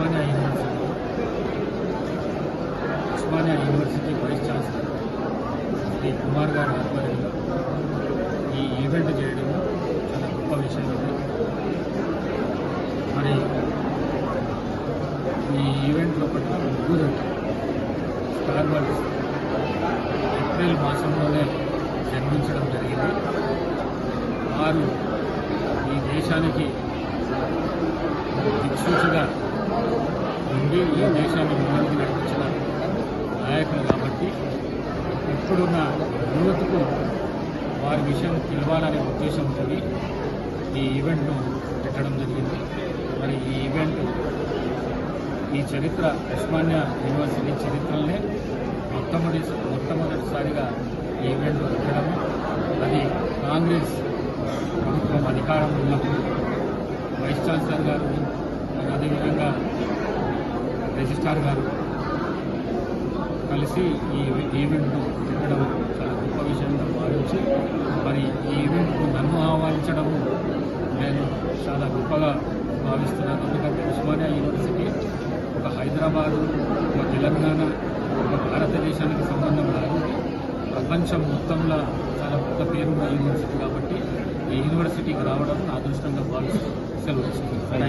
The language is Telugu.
Osmania university Osmania university vice chancellor Shri Kumar గారి ఆధ్వర్యంలో ఈ ఈవెంట్ చేయడం చాలా గొప్ప విషయం ఇది మరి ఈ ఈవెంట్లో పట్ల ముగ్గురు స్టార్ వరల్డ్స్ ఏప్రిల్ మాసంలోనే జన్మించడం జరిగింది. వారు ఈ దేశానికి దిక్సూచిగా ఉండి ఈ దేశాన్ని ముందుకు నడిపించిన నాయకులు కాబట్టి ఇప్పుడున్న యువతకు వారి విషయం తెలవాలనే ఉద్దేశంతో ఈ ఈవెంట్ను పెట్టడం జరిగింది. మరి ఈ ఈవెంట్ ఈ చరిత్ర ఉస్మానియా యూనివర్సిటీ చరిత్రనే మొట్టమొదటి మొట్టమొదటిసారిగా ఈ ఈవెంట్ పెట్టడం అది కాంగ్రెస్ ప్రభుత్వం అధికారం ఉన్నప్పుడు వైస్ ఛాన్సలర్ గారు మరి అదేవిధంగా రిజిస్ట్రార్ గారు కలిసి ఈ ఈవెంట్ను పెట్టడం చాలా గొప్ప విషయంగా భావించి మరి ఈ ఈవెంట్ను నన్ను ఆహ్వానించడము నేను చాలా గొప్పగా భావిస్తున్నాను. ఎందుకంటే ఉస్మానియా యూనివర్సిటీ ఒక హైదరాబాదు ఒక తెలంగాణ ఒక భారతదేశానికి సంబంధం కాదు ప్రపంచం మొత్తంలో చాలా పెద్ద పేరున్న యూనివర్సిటీ కాబట్టి ఈ యూనివర్సిటీకి రావడం నా అదృష్టంగా భావిస్తున్నాను. సెలవు ఇస్తున్నాను